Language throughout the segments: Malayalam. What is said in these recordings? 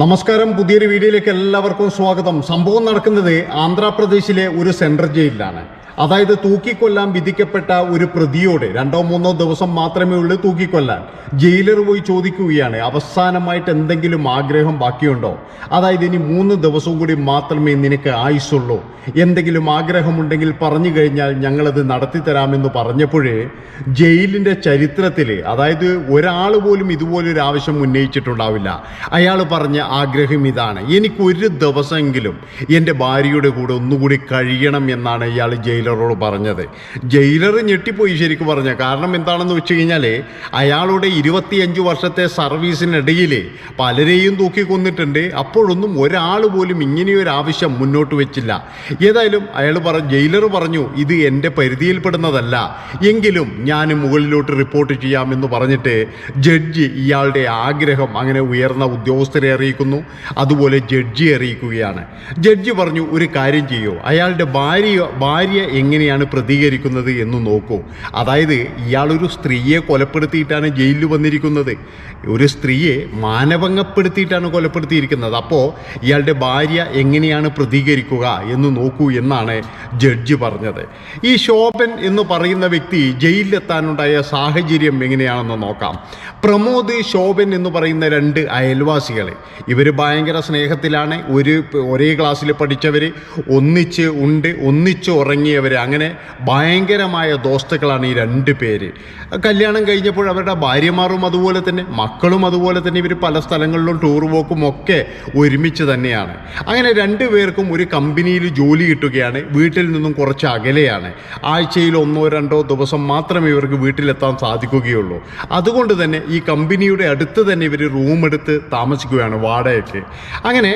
നമസ്കാരം. പുതിയൊരു വീഡിയോയിലേക്ക് എല്ലാവർക്കും സ്വാഗതം. സംഭവം നടക്കുന്നത് ആന്ധ്രാപ്രദേശിലെ ഒരു സെൻട്രൽ ജയിലിലാണ്. അതായത് തൂക്കിക്കൊല്ലാൻ വിധിക്കപ്പെട്ട ഒരു പ്രതിയോട് രണ്ടോ മൂന്നോ ദിവസം മാത്രമേ ഉള്ളൂ തൂക്കിക്കൊല്ലാൻ. ജയിലർ പോയി ചോദിക്കുകയാണ് അവസാനമായിട്ട് എന്തെങ്കിലും ആഗ്രഹം ബാക്കിയുണ്ടോ? അതായത് ഇനി മൂന്ന് ദിവസവും കൂടി മാത്രമേ നിനക്ക് ആയുസുള്ളൂ എന്തെങ്കിലും ആഗ്രഹമുണ്ടെങ്കിൽ പറഞ്ഞു കഴിഞ്ഞാൽ ഞങ്ങളത് നടത്തി തരാമെന്ന് പറഞ്ഞപ്പോഴേ ജയിലിന്റെ ചരിത്രത്തിൽ അതായത് ഒരാൾ പോലും ഇതുപോലൊരു ആവശ്യം ഉന്നയിച്ചിട്ടുണ്ടാവില്ല. അയാൾ പറഞ്ഞ ആഗ്രഹം ഇതാണ്. എനിക്കൊരു ദിവസമെങ്കിലും എന്റെ ഭാര്യയുടെ കൂടെ ഒന്നുകൂടി കഴിയണം എന്നാണ് ഇയാൾ ജയിലറോട് പറഞ്ഞത്. ജയിലർ ഞെട്ടിപ്പോയി ശരിക്കും പറഞ്ഞ. കാരണം എന്താണെന്ന് വെച്ച് കഴിഞ്ഞാൽ അയാളുടെ ഇരുപത്തിയഞ്ച് വർഷത്തെ സർവീസിനിടയിൽ പലരെയും തൂക്കി കൊന്നിട്ടുണ്ട്. അപ്പോഴൊന്നും ഒരാൾ പോലും ഇങ്ങനെയൊരു ആവശ്യം മുന്നോട്ട് വെച്ചില്ല. ഏതായാലും അയാൾ പറ ജയിലർ പറഞ്ഞു ഇത് എന്റെ പരിധിയിൽപ്പെടുന്നതല്ല. എങ്കിലും ഞാൻ മുകളിലോട്ട് റിപ്പോർട്ട് ചെയ്യാമെന്ന് പറഞ്ഞിട്ട് ജഡ്ജി ഇയാളുടെ ആഗ്രഹം അങ്ങനെ ഉയർന്ന ഉദ്യോഗസ്ഥരെ അറിയിക്കുന്നു. അതുപോലെ ജഡ്ജി അറിയിക്കുകയാണ്. ജഡ്ജി പറഞ്ഞു ഒരു കാര്യം ചെയ്യൂ. അയാളുടെ ഭാര്യ ഭാര്യ എങ്ങനെയാണ് പ്രതികരിക്കുന്നത് എന്ന് നോക്കൂ. അതായത് ഇയാളൊരു സ്ത്രീയെ കൊലപ്പെടുത്തിയിട്ടാണ് ജയിലിൽ വന്നിരിക്കുന്നത്. ഒരു സ്ത്രീയെ മാനഭംഗപ്പെടുത്തിയിട്ടാണ് കൊലപ്പെടുത്തിയിരിക്കുന്നത്. അപ്പോൾ ഇയാളുടെ ഭാര്യ എങ്ങനെയാണ് പ്രതികരിക്കുക എന്ന് നോക്കൂ എന്നാണ് ജഡ്ജി പറഞ്ഞത്. ഈ ശോഭൻ എന്ന് പറയുന്ന വ്യക്തി ജയിലിലെത്താനുണ്ടായ സാഹചര്യം എങ്ങനെയാണെന്ന് നോക്കാം. പ്രമോദ് ശോഭൻ എന്ന് പറയുന്ന രണ്ട് അയൽവാസികളെ. ഇവർ ഭയങ്കര സ്നേഹത്തിലാണ്. ഒരു ഒരേ ക്ലാസ്സിൽ പഠിച്ചവർ ഒന്നിച്ച് ഉണ്ട് ഒന്നിച്ച് ഉറങ്ങിയവർ അങ്ങനെ ഭയങ്കരമായ ദോസ്തുക്കളാണ് ഈ രണ്ട് പേര്. കല്യാണം കഴിഞ്ഞപ്പോൾ അവരുടെ ഭാര്യമാരും അതുപോലെ തന്നെ മക്കളും അതുപോലെ തന്നെ ഇവർ പല സ്ഥലങ്ങളിലും ടൂർ പോക്കും ഒക്കെ ഒരുമിച്ച് തന്നെയാണ്. അങ്ങനെ രണ്ടു പേർക്കും ഒരു കമ്പനിയിൽ ജോലി കിട്ടുകയാണ് വീട്ടിൽ നിന്നും കുറച്ച് അകലെയാണ്. ആഴ്ചയിൽ ഒന്നോ രണ്ടോ ദിവസം മാത്രമേ ഇവർക്ക് വീട്ടിലെത്താൻ സാധിക്കുകയുള്ളൂ. അതുകൊണ്ട് തന്നെ ഈ കമ്പനിയുടെ അടുത്ത് തന്നെ ഇവർ റൂം എടുത്ത് താമസിക്കുകയാണ് വാടകയ്ക്ക്. അങ്ങനെ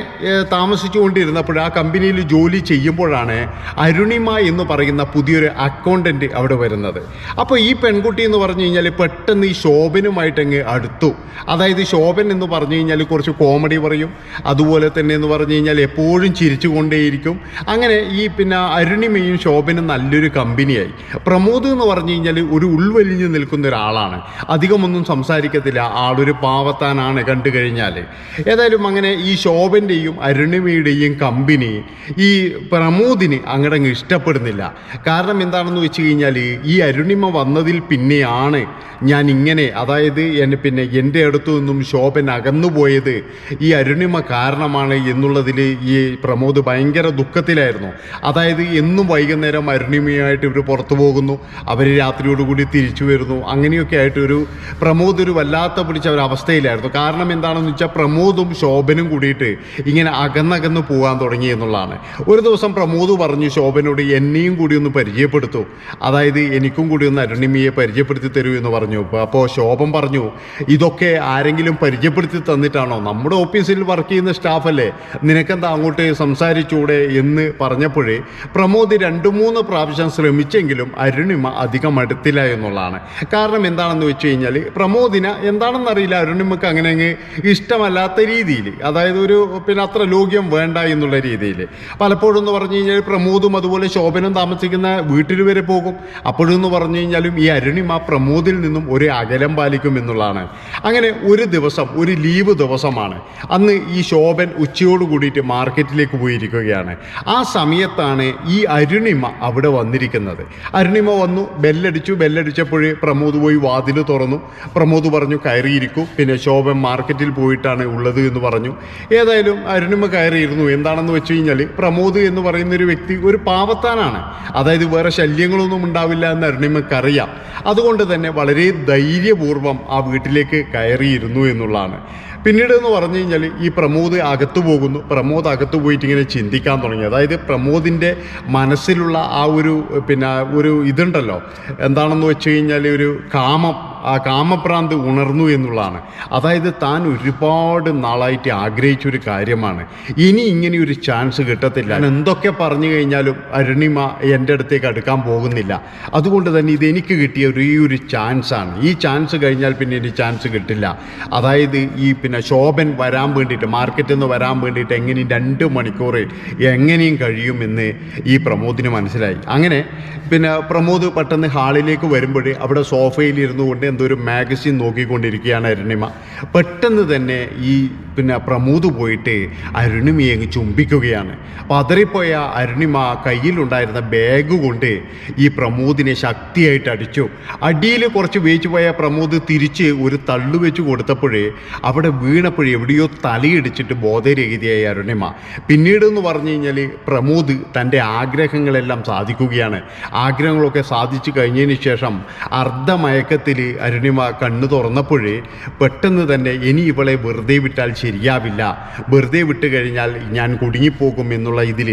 താമസിച്ചുകൊണ്ടിരുന്നപ്പോൾ ആ കമ്പനിയിൽ ജോലി ചെയ്യുമ്പോഴാണ് അരുണിമ എന്ന് പറയുന്ന പുതിയൊരു അക്കൗണ്ടന്റ് അവിടെ വരുന്നത്. അപ്പോൾ ഈ പെൺകുട്ടി എന്ന് പറഞ്ഞു കഴിഞ്ഞാൽ പെട്ടെന്ന് ഈ ശോഭനുമായിട്ടങ്ങ് അടുത്തു. അതായത് ശോഭൻ എന്ന് പറഞ്ഞു കഴിഞ്ഞാൽ കുറച്ച് കോമഡി പറയും. അതുപോലെ തന്നെ എന്ന് പറഞ്ഞു കഴിഞ്ഞാൽ എപ്പോഴും ചിരിച്ചുകൊണ്ടേയിരിക്കും. അങ്ങനെ ഈ പിന്നെ അരുണിമയും ശോഭനും നല്ലൊരു കമ്പനിയായി. പ്രമോദ് എന്ന് പറഞ്ഞു കഴിഞ്ഞാൽ ഒരു ഉൾവലിഞ്ഞു നിൽക്കുന്ന ഒരാളാണ്. അധികമൊന്നും സംസാരിക്കത്തില്ല. ആളൊരു പാവത്താനാണ് കണ്ടു കഴിഞ്ഞാൽ ഏതായാലും അങ്ങനെ ഈ ശോഭന്റെയും അരുണിമയുടെയും കമ്പനി ഈ പ്രമോദിന് അങ്ങടങ്ങ് ഇഷ്ടപ്പെടുന്നില്ല. കാരണം എന്താണെന്ന് വെച്ച് കഴിഞ്ഞാൽ ഈ അരുണിമ വന്നതിൽ പിന്നെയാണ് ഞാൻ ഇങ്ങനെ അതായത് എന്നെ പിന്നെ എന്റെ അടുത്തു നിന്നും ശോഭൻ അകന്നുപോയത് ഈ അരുണിമ കാരണമാണ് എന്നുള്ളതിൽ ഈ പ്രമോദ് ഭയങ്കര ദുഃഖത്തിലായിരുന്നു. അതായത് എന്നും വൈകുന്നേരം അരുണിമയായിട്ട് ഇവർ പുറത്തു പോകുന്നു അവർ രാത്രിയോടുകൂടി തിരിച്ചു വരുന്നു. അങ്ങനെയൊക്കെ ആയിട്ട് ഒരു പ്രമോദ് ഒരു വല്ലാത്ത പിടിച്ച ഒരു അവസ്ഥയിലായിരുന്നു. കാരണം എന്താണെന്ന് വെച്ചാൽ പ്രമോദും ശോഭനും കൂടിയിട്ട് ഇങ്ങനെ അകന്നകന്ന് പോകാൻ തുടങ്ങി എന്നുള്ളതാണ്. ഒരു ദിവസം പ്രമോദ് പറഞ്ഞു ശോഭനോട് എന്നെയും കൂടി ഒന്ന് പരിചയപ്പെടുത്തൂ. അതായത് എനിക്കും കൂടി ഒന്ന് അരുണിമയെ പരിചയപ്പെടുത്തി തരൂ എന്ന് പറഞ്ഞു. അപ്പോൾ ശോഭം പറഞ്ഞു ഇതൊക്കെ ആരെങ്കിലും പരിചയപ്പെടുത്തി തന്നിട്ടാണോ? നമ്മുടെ ഓഫീസിൽ വർക്ക് ചെയ്യുന്ന സ്റ്റാഫല്ലേ നിനക്കെന്താ അങ്ങോട്ട് സംസാരിച്ചൂടെ? എന്ന് പറഞ്ഞപ്പോഴേ പ്രമോദ് രണ്ട് മൂന്ന് പ്രാവശ്യം ശ്രമിച്ചെങ്കിലും അരുണിമ അധികം അടുത്തില്ല എന്നുള്ളതാണ്. കാരണം എന്താണെന്ന് വെച്ച് കഴിഞ്ഞാൽ പ്രമോദിന എന്താണെന്നറിയില്ല അരുണിമക്ക് അങ്ങനെ അങ്ങ് ഇഷ്ടമല്ലാത്ത രീതിയിൽ അതായത് ഒരു പിന്നെ അത്ര ലോക്യം വേണ്ട എന്നുള്ള രീതിയിൽ പലപ്പോഴും എന്ന് പറഞ്ഞു കഴിഞ്ഞാൽ പ്രമോദും അതുപോലെ ശോഭനും താമസിക്കുന്ന വീട്ടിൽ വരെ പോകും. അപ്പോഴെന്ന് പറഞ്ഞു കഴിഞ്ഞാലും ഈ അരുണിമ പ്രമോദിൽ നിന്നും ഒരു അകലം പാലിക്കും എന്നുള്ളതാണ്. അങ്ങനെ ഒരു ദിവസം ഒരു ലീവ് ദിവസമാണ്. അന്ന് ഈ ശോഭൻ ഉച്ചയോട് കൂടിയിട്ട് മാർക്കറ്റിലേക്ക് പോയിരിക്കുകയാണ്. ആ സമയത്താണ് ഈ അരുണിമ അവിടെ വന്നിരിക്കുന്നത്. അരുണിമ വന്നു ബെല്ലടിച്ചു. ബെല്ലടിച്ചപ്പോഴേ പ്രമോദ് പോയി വാതിൽ തുറന്നു. പ്രമോദ് പറഞ്ഞു കയറിയിരിക്കൂ. പിന്നെ ശോഭൻ മാർക്കറ്റിൽ പോയിട്ടാണ് ഉള്ളത് എന്ന് പറഞ്ഞു. ഏതായാലും അരുണിമ കയറിയിരുന്നു. എന്താണെന്ന് വെച്ച് കഴിഞ്ഞാൽ പ്രമോദ് എന്ന് പറയുന്ന ഒരു വ്യക്തി ഒരു പാവത്താനാണ്. അതായത് വേറെ ശല്യങ്ങളൊന്നും ഉണ്ടാവില്ല എന്ന് അരുണിമക്കറിയാം അതുകൊണ്ട് തന്നെ വളരെ ധൈര്യപൂർവം ആ വീട്ടിലേക്ക് കയറിയിരുന്നു എന്നുള്ളതാണ്. പിന്നീട് എന്ന് പറഞ്ഞു കഴിഞ്ഞാൽ ഈ പ്രമോദ് അകത്തു പോകുന്നു. പ്രമോദ് അകത്തു പോയിട്ട് ഇങ്ങനെ ചിന്തിക്കാൻ തുടങ്ങി. അതായത് പ്രമോദിന്റെ മനസ്സിലുള്ള ആ ഒരു പിന്നെ ഒരു ഇതുണ്ടല്ലോ. എന്താണെന്ന് വെച്ച് കഴിഞ്ഞാൽ ഒരു കാമം. ആ കാമപ്രാന്ത് ഉണർന്നു എന്നുള്ളതാണ്. അതായത് താൻ ഒരുപാട് നാളായിട്ട് ആഗ്രഹിച്ചൊരു കാര്യമാണ്. ഇനി ഇങ്ങനെ ഒരു ചാൻസ് കിട്ടത്തില്ല. ഞാൻ എന്തൊക്കെ പറഞ്ഞു കഴിഞ്ഞാലും അരുണിമ എന്റെ അടുത്തേക്ക് അടുക്കാൻ പോകുന്നില്ല. അതുകൊണ്ട് തന്നെ ഇത് എനിക്ക് കിട്ടിയ ഒരു ഈ ഒരു ചാൻസാണ്. ഈ ചാൻസ് കഴിഞ്ഞാൽ പിന്നെ ഇനി ചാൻസ് കിട്ടില്ല. അതായത് ഈ പിന്നെ ശോഭൻ വരാൻ വേണ്ടിയിട്ട് മാർക്കറ്റിൽ നിന്ന് വരാൻ വേണ്ടിയിട്ട് എങ്ങനെയും രണ്ട് മണിക്കൂർ എങ്ങനെയും കഴിയുമെന്ന് ഈ പ്രമോദിന് മനസ്സിലായി. അങ്ങനെ പിന്നെ പ്രമോദ് പെട്ടെന്ന് ഹാളിലേക്ക് വരുമ്പോൾ അവിടെ സോഫയിൽ ഇരുന്നു കൊണ്ട് എന്തോ ഒരു മാഗസിൻ നോക്കിക്കൊണ്ടിരിക്കുകയാണ് അരുണിമ പെട്ടെന്ന് തന്നെ ഈ പിന്നെ പ്രമോദ് പോയിട്ട് അരുണിമയെ അങ്ങ് ചുംബിക്കുകയാണ്. പതറിപ്പോയ അരുണിമ കയ്യിലുണ്ടായിരുന്ന ബാഗ് കൊണ്ട് ഈ പ്രമോദിനെ ശക്തിയായിട്ട് അടിച്ചു. അടിയിൽ കുറച്ച് വേച്ചു പോയ പ്രമോദ് തിരിച്ച് ഒരു തള്ളു വെച്ച് കൊടുത്തപ്പോഴേ അവിടെ വീണപ്പോഴേ എവിടെയോ തലയിടിച്ചിട്ട് ബോധരഹിതയായി അരുണിമ. പിന്നീട് എന്ന് പറഞ്ഞു കഴിഞ്ഞാൽ പ്രമോദ് തന്റെ ആഗ്രഹങ്ങളെല്ലാം സാധിക്കുകയാണ്. ആഗ്രഹങ്ങളൊക്കെ സാധിച്ചു കഴിഞ്ഞതിന് ശേഷം അർദ്ധമയക്കത്തിൽ അരുണിമ കണ്ണു തുറന്നപ്പോഴേ പെട്ടെന്ന് തന്നെ ഇനി ഇവളെ വെറുതെ വിട്ടാൽ ശരിയാവില്ല. വെറുതെ വിട്ടു കഴിഞ്ഞാൽ ഞാൻ കുടുങ്ങിപ്പോകും എന്നുള്ള ഇതിൽ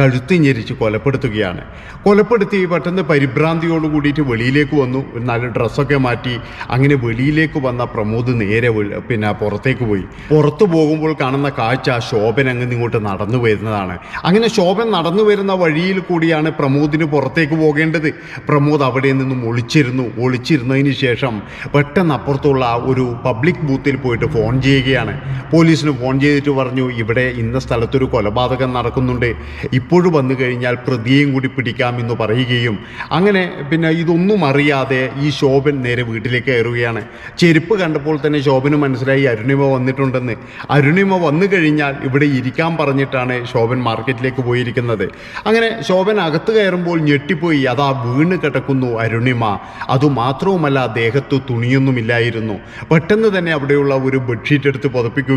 കഴുത്ത് ഞെരിച്ച് കൊലപ്പെടുത്തുകയാണ്. കൊലപ്പെടുത്തി പെട്ടെന്ന് പരിഭ്രാന്തിയോട് കൂടിയിട്ട് വെളിയിലേക്ക് വന്നു. നല്ല ഡ്രസ്സൊക്കെ മാറ്റി അങ്ങനെ വെളിയിലേക്ക് വന്ന പ്രമോദ് നേരെ പിന്നെ പുറത്തേക്ക് പോയി. പുറത്തു പോകുമ്പോൾ കാണുന്ന കാഴ്ച ശോഭൻ അങ്ങ് ഇങ്ങോട്ട് നടന്നു വരുന്നതാണ്. അങ്ങനെ ശോഭൻ നടന്നു വരുന്ന വഴിയിൽ കൂടിയാണ് പ്രമോദിന് പുറത്തേക്ക് പോകേണ്ടത്. പ്രമോദ് അവിടെ നിന്നും ഒളിച്ചിരുന്നു. ഒളിച്ചിരുന്നതിന് ശേഷം പെട്ടെന്ന് അപ്പുറത്തുള്ള ഒരു പബ്ലിക് ബൂത്തിൽ പോയിട്ട് ഫോൺ ചെയ്യുകയാണ്. പോലീസിന് ഫോൺ ചെയ്തിട്ട് പറഞ്ഞു ഇവിടെ ഇന്ന സ്ഥലത്തൊരു കൊലപാതകം നടക്കുന്നുണ്ട്. ഇപ്പോഴും വന്നു കഴിഞ്ഞാൽ പ്രതിയെയും കൂടി പിടിക്കാമെന്ന് പറയുകയും അങ്ങനെ പിന്നെ ഇതൊന്നും അറിയാതെ ഈ ശോഭൻ നേരെ വീട്ടിലേക്ക് കയറുകയാണ്. ചെരുപ്പ് കണ്ടപ്പോൾ തന്നെ ശോഭന് മനസ്സിലായി അരുണിമ വന്നിട്ടുണ്ടെന്ന്. അരുണിമ വന്നു കഴിഞ്ഞാൽ ഇവിടെ ഇരിക്കാൻ പറഞ്ഞിട്ടാണ് ശോഭൻ മാർക്കറ്റിലേക്ക് പോയിരിക്കുന്നത്. അങ്ങനെ ശോഭൻ അകത്ത് കയറുമ്പോൾ ഞെട്ടിപ്പോയി. അതാ വീണ് കിടക്കുന്നു അരുണിമ. അതുമാത്രവുമല്ല ദേഹത്ത് തുണിയൊന്നുമില്ലായിരുന്നു. പെട്ടെന്ന് തന്നെ അവിടെയുള്ള ഒരു ബെഡ്ഷീറ്റ് എടുത്ത്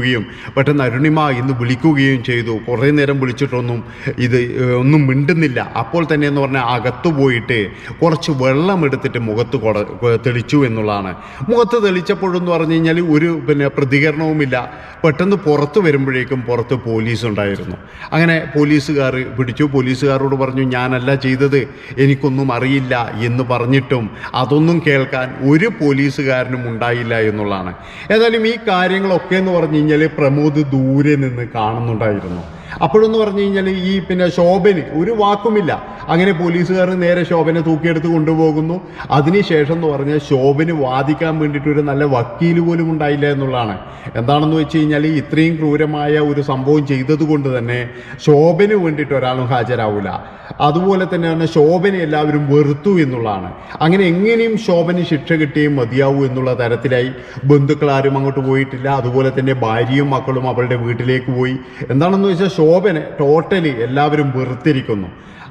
പുതപ്പിക്കുകയും പെട്ടെന്ന് അരുണിമ ഇന്ന് വിളിക്കുകയും ചെയ്തു. കുറേ നേരം വിളിച്ചിട്ടൊന്നും ഇത് ഒന്നും മിണ്ടുന്നില്ല. അപ്പോൾ തന്നെ എന്ന് പറഞ്ഞാൽ അകത്തു പോയിട്ട് കുറച്ച് വെള്ളം എടുത്തിട്ട് മുഖത്ത് കൊട തെളിച്ചു എന്നുള്ളതാണ്. മുഖത്ത് തെളിച്ചപ്പോഴെന്ന് പറഞ്ഞു കഴിഞ്ഞാൽ ഒരു പിന്നെ പ്രതികരണവുമില്ല. പെട്ടെന്ന് പുറത്ത് വരുമ്പോഴേക്കും പുറത്ത് പോലീസ് ഉണ്ടായിരുന്നു. അങ്ങനെ പോലീസുകാർ പിടിച്ചു. പോലീസുകാരോട് പറഞ്ഞു ഞാനല്ല ചെയ്തത്. എനിക്കൊന്നും അറിയില്ല എന്ന് പറഞ്ഞിട്ടും അതൊന്നും കേൾക്കാൻ ഒരു പോലീസുകാരനും ഉണ്ടായില്ല എന്നുള്ളതാണ്. ഏതായാലും ഈ കാര്യങ്ങളൊക്കെ എന്ന് പറഞ്ഞു കഴിഞ്ഞാൽ പ്രമോദ് ദൂരെ നിന്ന് കാണുന്നുണ്ടായിരുന്നു. അപ്പോഴെന്ന് പറഞ്ഞു കഴിഞ്ഞാൽ ഈ പിന്നെ ശോഭന് ഒരു വാക്കുമില്ല. അങ്ങനെ പോലീസുകാർ നേരെ ശോഭനെ തൂക്കിയെടുത്ത് കൊണ്ടുപോകുന്നു. അതിനുശേഷം എന്ന് പറഞ്ഞാൽ ശോഭന് വാദിക്കാൻ വേണ്ടിയിട്ട് ഒരു നല്ല വക്കീൽ പോലും ഉണ്ടായില്ല എന്നുള്ളതാണ്. എന്താണെന്ന് വെച്ച് കഴിഞ്ഞാൽ ഇത്രയും ക്രൂരമായ ഒരു സംഭവം ചെയ്തതുകൊണ്ട് തന്നെ ശോഭന് വേണ്ടിയിട്ട് ഒരാളും ഹാജരാവില്ല അതുപോലെ തന്നെയാണ് ശോഭനെ എല്ലാവരും വെറുത്തു എന്നുള്ളതാണ്. അങ്ങനെ എങ്ങനെയും ശോഭന് ശിക്ഷ കിട്ടിയും മതിയാവൂ എന്നുള്ള തരത്തിലായി ബന്ധുക്കൾ ആരും അങ്ങോട്ട് പോയിട്ടില്ല. അതുപോലെ തന്നെ ഭാര്യയും മക്കളും അവളുടെ വീട്ടിലേക്ക് പോയി. എന്താണെന്ന് വെച്ചാൽ ശോഭനെ ടോട്ടലി എല്ലാവരും വെറുത്തിരിക്കുന്നു.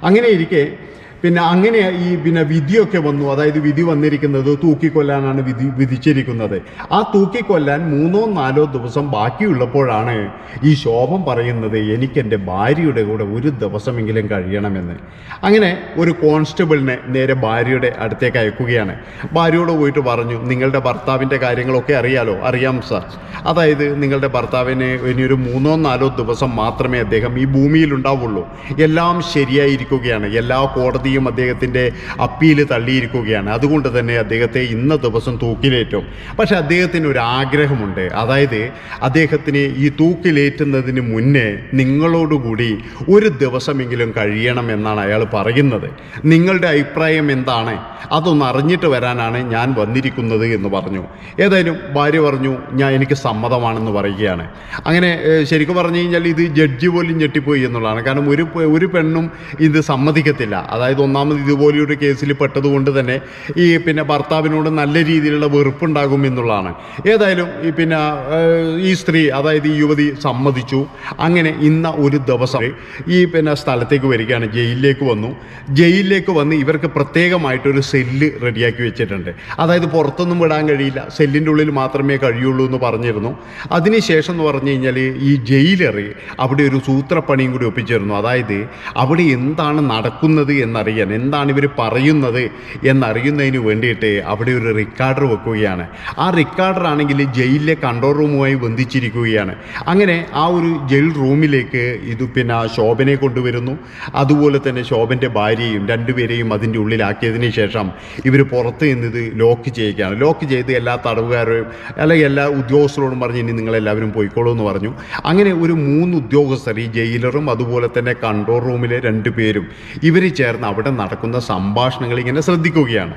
അങ്ങനെ ഇരിക്കെ പിന്നെ അങ്ങനെ ഈ പിന്നെ വിധിയൊക്കെ വന്നു. അതായത് വിധി വന്നിരിക്കുന്നത് തൂക്കിക്കൊല്ലാനാണ് വിധി വിധിച്ചിരിക്കുന്നത്. ആ തൂക്കിക്കൊല്ലാൻ മൂന്നോ നാലോ ദിവസം ബാക്കിയുള്ളപ്പോഴാണ് ഈ ശോഭം പറയുന്നത് എനിക്ക് എന്റെ ഭാര്യയുടെ കൂടെ ഒരു ദിവസമെങ്കിലും കഴിയണമെന്ന്. അങ്ങനെ ഒരു കോൺസ്റ്റബിളിനെ നേരെ ഭാര്യയുടെ അടുത്തേക്ക് അയക്കുകയാണ്. ഭാര്യയോട് പോയിട്ട് പറഞ്ഞു നിങ്ങളുടെ ഭർത്താവിന്റെ കാര്യങ്ങളൊക്കെ അറിയാലോ? അറിയാം സാർ അതായത് നിങ്ങളുടെ ഭർത്താവിന് ഇനിയൊരു മൂന്നോ നാലോ ദിവസം മാത്രമേ അദ്ദേഹം ഈ ഭൂമിയിൽ ഉണ്ടാവുള്ളൂ എല്ലാം ശരിയായിരിക്കുകയാണ്. എല്ലാ കോടതിയും അദ്ദേഹത്തിന്റെ അപ്പീൽ തള്ളിയിരിക്കുകയാണ്. അതുകൊണ്ട് തന്നെ അദ്ദേഹത്തെ ഇന്ന ദിവസം തൂക്കിലേറ്റും. പക്ഷെ അദ്ദേഹത്തിന് ഒരു ആഗ്രഹമുണ്ട്. അതായത് അദ്ദേഹത്തിന് ഈ തൂക്കിലേറ്റുന്നതിന് മുന്നേ നിങ്ങളോടുകൂടി ഒരു ദിവസമെങ്കിലും കഴിയണം എന്നാണ് അയാൾ പറയുന്നത്. നിങ്ങളുടെ അഭിപ്രായം എന്താണ്? അതൊന്ന് അറിഞ്ഞിട്ട് വരാനാണ് ഞാൻ വന്നിരിക്കുന്നത് എന്ന് പറഞ്ഞു. ഏതായാലും ഭാര്യ പറഞ്ഞു ഞാൻ എനിക്ക് സമ്മതമാണെന്ന് പറയുകയാണ്. അങ്ങനെ ശരിക്കും പറഞ്ഞു കഴിഞ്ഞാൽ ഇത് ജഡ്ജി പോലും ഞെട്ടിപ്പോയി എന്നുള്ളതാണ്. കാരണം ഒരു ഒരു പെണ്ണും ഇത് സമ്മതിക്കത്തില്ല. അതായത് ഒന്നാമത് ഇതുപോലെയൊരു കേസിൽ പെട്ടതുകൊണ്ട് തന്നെ ഈ പിന്നെ ഭർത്താവിനോട് നല്ല രീതിയിലുള്ള വെറുപ്പുണ്ടാകും എന്നുള്ളതാണ്. ഏതായാലും ഈ പിന്നെ ഈ സ്ത്രീ അതായത് ഈ യുവതി സമ്മതിച്ചു. അങ്ങനെ ഇന്ന ഒരു ദിവസം ഈ പിന്നെ സ്ഥലത്തേക്ക് വരികയാണ്. ജയിലിലേക്ക് വന്നു. ജയിലിലേക്ക് വന്ന് ഇവർക്ക് പ്രത്യേകമായിട്ടൊരു സെല്ല് റെഡിയാക്കി വെച്ചിട്ടുണ്ട്. അതായത് പുറത്തൊന്നും വിടാൻ കഴിയില്ല. സെല്ലിന്റെ ഉള്ളിൽ മാത്രമേ കഴിയുള്ളൂ എന്ന് പറഞ്ഞിരുന്നു. അതിനുശേഷം എന്ന് പറഞ്ഞു കഴിഞ്ഞാൽ ഈ ജയിലറി അവിടെ ഒരു സൂത്രപ്പണിയും കൂടി ഒപ്പിച്ചിരുന്നു. അതായത് അവിടെ എന്താണ് നടക്കുന്നത് എന്നറിയാൻ എന്താണ് ഇവർ പറയുന്നത് എന്നറിയുന്നതിന് വേണ്ടിയിട്ട് അവിടെ ഒരു റിക്കാർഡർ വെക്കുകയാണ്. ആ റിക്കാർഡർ ആണെങ്കിൽ ജയിലിലെ കൺട്രോൾ റൂമുമായി ബന്ധിച്ചിരിക്കുകയാണ്. അങ്ങനെ ആ ഒരു ജയിൽ റൂമിലേക്ക് ഇത് പിന്നെ ശോഭനെ കൊണ്ടുവരുന്നു. അതുപോലെ തന്നെ ശോഭന്റെ ഭാര്യയും രണ്ടുപേരെയും അതിന്റെ ഉള്ളിലാക്കിയതിന് ശേഷം ഇവർ പുറത്ത് നിന്നത് ലോക്ക് ചെയ്യുകയാണ്. ലോക്ക് ചെയ്ത് എല്ലാ തടവുകാരെയും അല്ലെങ്കിൽ എല്ലാ ഉദ്യോഗസ്ഥരോടും പറഞ്ഞ് ഇനി നിങ്ങളെല്ലാവരും പോയിക്കോളൂ എന്ന് പറഞ്ഞു. അങ്ങനെ ഒരു മൂന്ന് ഉദ്യോഗസ്ഥർ ഈ ജയിലറും അതുപോലെ തന്നെ കൺട്രോൾ റൂമിലെ രണ്ട് പേരും ഇവർ ചേർന്ന് അവിടെ നടക്കുന്ന സംഭാഷണങ്ങൾ ഇങ്ങനെ ശ്രദ്ധിക്കുകയാണ്.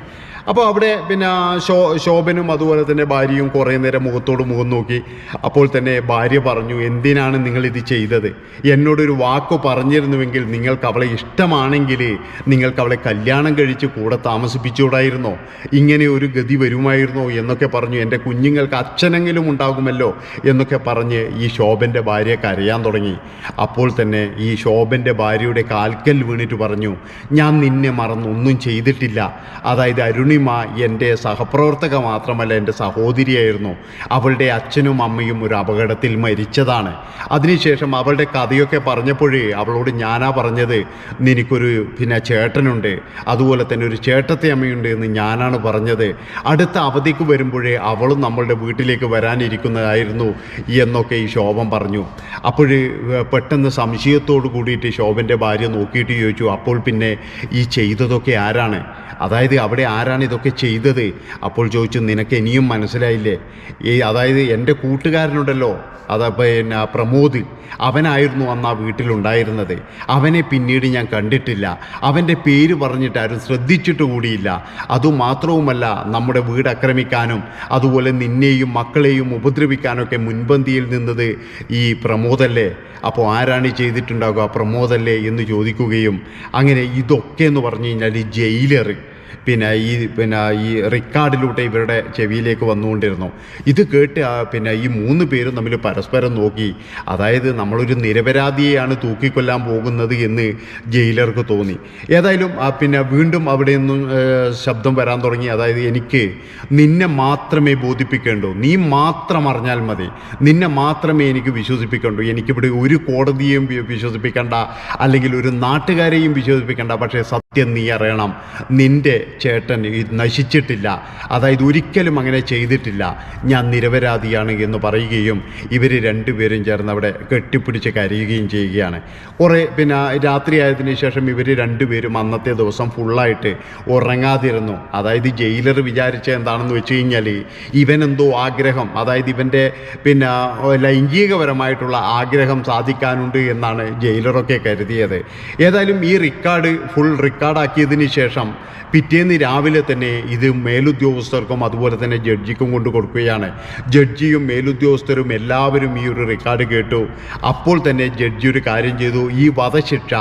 അപ്പോൾ അവിടെ പിന്നെ ശോ ശോഭനും അതുപോലെ തന്നെ ഭാര്യയും കുറേ നേരം മുഖത്തോട് മുഖം നോക്കി. അപ്പോൾ തന്നെ ഭാര്യ പറഞ്ഞു എന്തിനാണ് നിങ്ങൾ ഇത് ചെയ്തത്? എന്നോടൊരു വാക്ക് പറഞ്ഞിരുന്നുവെങ്കിൽ നിങ്ങൾക്ക് അവളെ ഇഷ്ടമാണെങ്കിൽ നിങ്ങൾക്ക് അവളെ കല്യാണം കഴിച്ച് കൂടെ താമസിപ്പിച്ചുകൂടായിരുന്നോ? ഇങ്ങനെ ഒരു ഗതി വരുമായിരുന്നോ? എന്നൊക്കെ പറഞ്ഞു എന്റെ കുഞ്ഞുങ്ങൾക്ക് അച്ഛനെങ്കിലും ഉണ്ടാകുമല്ലോ? എന്നൊക്കെ പറഞ്ഞ് ഈ ശോഭന്റെ ഭാര്യ കരയാൻ തുടങ്ങി. അപ്പോൾ തന്നെ ഈ ശോഭന്റെ ഭാര്യയുടെ കാൽക്കൽ വീണിട്ട് പറഞ്ഞു ഞാൻ നിന്നെ മറന്നൊന്നും ചെയ്തിട്ടില്ല. അതായത് അരുണിമ എന്റെ സഹപ്രവർത്തക മാത്രമല്ല എന്റെ സഹോദരിയായിരുന്നു. അവളുടെ അച്ഛനും അമ്മയും ഒരു അപകടത്തിൽ മരിച്ചതാണ്. അതിനുശേഷം അവളുടെ കഥയൊക്കെ പറഞ്ഞപ്പോഴേ അവളോട് ഞാനാ പറഞ്ഞത് എനിക്കൊരു പിന്നെ ചേട്ടനുണ്ട്. അതുപോലെ തന്നെ ഒരു ചേട്ടത്തെ അമ്മയുണ്ട് എന്ന് ഞാനാണ് പറഞ്ഞത്. അടുത്ത അവധിക്ക് വരുമ്പോഴേ അവളും നമ്മളുടെ വീട്ടിലേക്ക് വരാനിരിക്കുന്നതായിരുന്നു എന്നൊക്കെ ഈ ശോഭൻ പറഞ്ഞു. അപ്പോൾ പെട്ടെന്ന് സംശയത്തോട് കൂടിയിട്ട് ശോഭന്റെ ഭാര്യ നോക്കിയിട്ട് ചോദിച്ചു അപ്പോൾ പിന്നെ ഈ ചെയ്തതൊക്കെ ആരാണ്? അതായത് അവിടെ ആരാണ് ഇതൊക്കെ ചെയ്തത്. അപ്പോൾ ചോദിച്ചു നിനക്ക് ഇനിയും മനസ്സിലായില്ലേ? ഈ അതായത് എന്റെ കൂട്ടുകാരനുണ്ടല്ലോ അത് പിന്നെ പ്രമോദ്. അവനായിരുന്നു അന്ന് ആ വീട്ടിലുണ്ടായിരുന്നത്. അവനെ പിന്നീട് ഞാൻ കണ്ടിട്ടില്ല. അവന്റെ പേര് പറഞ്ഞിട്ട് ആരും ശ്രദ്ധിച്ചിട്ട് കൂടിയില്ല. അതുമാത്രവുമല്ല നമ്മുടെ വീട് ആക്രമിക്കാനും അതുപോലെ നിന്നെയും മക്കളെയും ഉപദ്രവിക്കാനൊക്കെ മുൻപന്തിയിൽ നിന്നത് ഈ പ്രമോദല്ലേ? അപ്പോൾ ആരാണ് ചെയ്തിട്ടുണ്ടാകുക പ്രമോദല്ലേ എന്ന് ചോദിക്കുകയും അങ്ങനെ ഇതൊക്കെ എന്ന് പറഞ്ഞു കഴിഞ്ഞാൽ ഈ ജയിലർ പിന്നെ ഈ പിന്നെ ഈ റിക്കാർഡിലൂടെ ഇവരുടെ ചെവിയിലേക്ക് വന്നുകൊണ്ടിരുന്നു. ഇത് കേട്ട് പിന്നെ ഈ മൂന്ന് പേരും തമ്മിൽ പരസ്പരം നോക്കി അതായത് നമ്മളൊരു നിരപരാധിയെയാണ് തൂക്കിക്കൊല്ലാൻ പോകുന്നത് എന്ന് ജയിലർക്ക് തോന്നി. ഏതായാലും പിന്നെ വീണ്ടും അവിടെ നിന്നും ശബ്ദം വരാൻ തുടങ്ങി. അതായത് എനിക്ക് നിന്നെ മാത്രമേ ബോധിപ്പിക്കേണ്ടൂ. നീ മാത്രം അറിഞ്ഞാൽ മതി. നിന്നെ മാത്രമേ എനിക്ക് വിശ്വസിപ്പിക്കേണ്ടൂ. എനിക്കിവിടെ ഒരു കോടതിയെയും വിശ്വസിപ്പിക്കേണ്ട. അല്ലെങ്കിൽ ഒരു നാട്ടുകാരെയും വിശ്വസിപ്പിക്കേണ്ട. പക്ഷേ സത്യം നീ അറിയണം. നിന്റെ ചേട്ടൻ ഈ നശിച്ചിട്ടില്ല. അതായത് ഒരിക്കലും അങ്ങനെ ചെയ്തിട്ടില്ല. ഞാൻ നിരപരാധിയാണ് എന്ന് പറയുകയും ഇവർ രണ്ടുപേരും ചേർന്ന് അവിടെ കെട്ടിപ്പിടിച്ച് കരയുകയും ചെയ്യുകയാണ്. കുറേ പിന്നെ രാത്രിയായതിനു ശേഷം ഇവർ രണ്ടുപേരും അന്നത്തെ ദിവസം ഫുള്ളായിട്ട് ഉറങ്ങാതിരുന്നു. അതായത് ജയിലർ വിചാരിച്ച എന്താണെന്ന് വെച്ച് കഴിഞ്ഞാൽ ഇവനെന്തോ ആഗ്രഹം അതായത് ഇവന്റെ പിന്നെ ലൈംഗികപരമായിട്ടുള്ള ആഗ്രഹം സാധിക്കാനുണ്ട് എന്നാണ് ജയിലറൊക്കെ കരുതിയത്. ഏതായാലും ഈ റിക്കാർഡ് ഫുൾ റിക്കാർഡാക്കിയതിന് ശേഷം പിറ്റേന്ന് രാവിലെ തന്നെ ഇത് മേലുദ്യോഗസ്ഥർക്കും അതുപോലെ തന്നെ ജഡ്ജിക്കും കൊണ്ട് കൊടുക്കുകയാണ്. ജഡ്ജിയും മേലുദ്യോഗസ്ഥരും എല്ലാവരും ഈ ഒരു റെക്കോർഡ് കേട്ടു. അപ്പോൾ തന്നെ ജഡ്ജി ഒരു കാര്യം ചെയ്തു. ഈ വധശിക്ഷ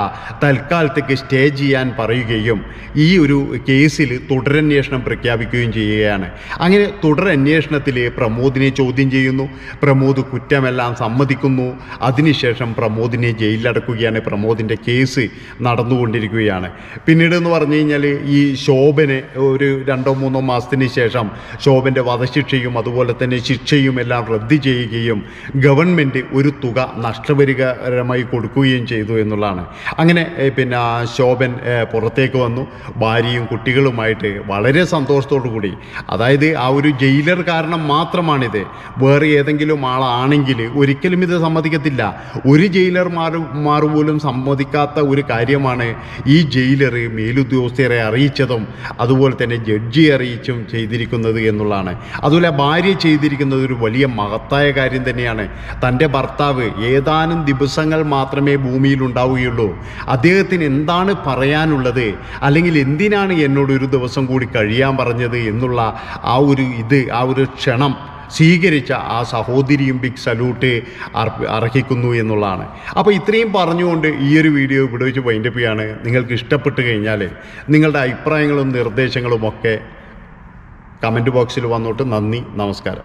തൽക്കാലത്തേക്ക് സ്റ്റേ ചെയ്യാൻ പറയുകയും ഈ ഒരു കേസിൽ തുടരന്വേഷണം പ്രഖ്യാപിക്കുകയും ചെയ്യുകയാണ്. അങ്ങനെ തുടരന്വേഷണത്തിൽ പ്രമോദിനെ ചോദ്യം ചെയ്യുന്നു. പ്രമോദ് കുറ്റമെല്ലാം സമ്മതിക്കുന്നു. അതിനുശേഷം പ്രമോദിനെ ജയിലിലടക്കുകയാണ് പ്രമോദിന്റെ കേസ് നടന്നുകൊണ്ടിരിക്കുകയാണ്. പിന്നീട് എന്ന് പറഞ്ഞു കഴിഞ്ഞാൽ ഈ ശോഭനെ ഒരു രണ്ടോ മൂന്നോ മാസത്തിന് ശേഷം ശോഭന്റെ വധശിക്ഷയും അതുപോലെ തന്നെ ശിക്ഷയും എല്ലാം റദ്ദ് ചെയ്യുകയും ഗവൺമെന്റ് ഒരു തുക നഷ്ടപരിഹാരമായി കൊടുക്കുകയും ചെയ്തു എന്നുള്ളതാണ്. അങ്ങനെ പിന്നെ ശോഭൻ പുറത്തേക്ക് വന്നു. ഭാര്യയും കുട്ടികളുമായിട്ട് വളരെ സന്തോഷത്തോടു കൂടി. അതായത് ആ ഒരു ജയിലർ കാരണം മാത്രമാണിത്. വേറെ ഏതെങ്കിലും ആളാണെങ്കിൽ ഒരിക്കലും ഇത് സമ്മതിക്കത്തില്ല. ഒരു ജയിലർമാർ മാർ പോലും സമ്മതിക്കാത്ത ഒരു കാര്യമാണ് ഈ ജയിലർ മേലുദ്യോഗസ്ഥരെ അറിയിച്ചതും അതുപോലെ തന്നെ ജഡ്ജി അറിയിച്ചും ചെയ്തിരിക്കുന്നത് എന്നുള്ളതാണ്. അതുപോലെ ഭാര്യ ചെയ്തിരിക്കുന്നത് ഒരു വലിയ മഹത്തായ കാര്യം തന്നെയാണ്. തന്റെ ഭർത്താവ് ഏതാനും ദിവസങ്ങൾ മാത്രമേ ഭൂമിയിൽ ഉണ്ടാവുകയുള്ളൂ അദ്ദേഹത്തിന് എന്താണ് പറയാനുള്ളത്? അല്ലെങ്കിൽ എന്തിനാണ് എന്നോട് ഒരു ദിവസം കൂടി കഴിയാൻ പറഞ്ഞത് എന്നുള്ള ആ ഒരു ഇത് ആ ഒരു ക്ഷണം സ്വീകരിച്ച ആ സഹോദരിയും ബിഗ് സല്യൂട്ട് അർഹിക്കുന്നു എന്നുള്ളതാണ്. അപ്പോൾ ഇത്രയും പറഞ്ഞുകൊണ്ട് ഈ ഒരു വീഡിയോ ഇവിടെ വെച്ച് വൈൻഡപ്പ് ചെയ്യാണ്. നിങ്ങൾക്ക് ഇഷ്ടപ്പെട്ട് കഴിഞ്ഞാൽ നിങ്ങളുടെ അഭിപ്രായങ്ങളും നിർദ്ദേശങ്ങളും ഒക്കെ കമന്റ് ബോക്സിൽ വന്നോട്ട്. നന്ദി നമസ്കാരം.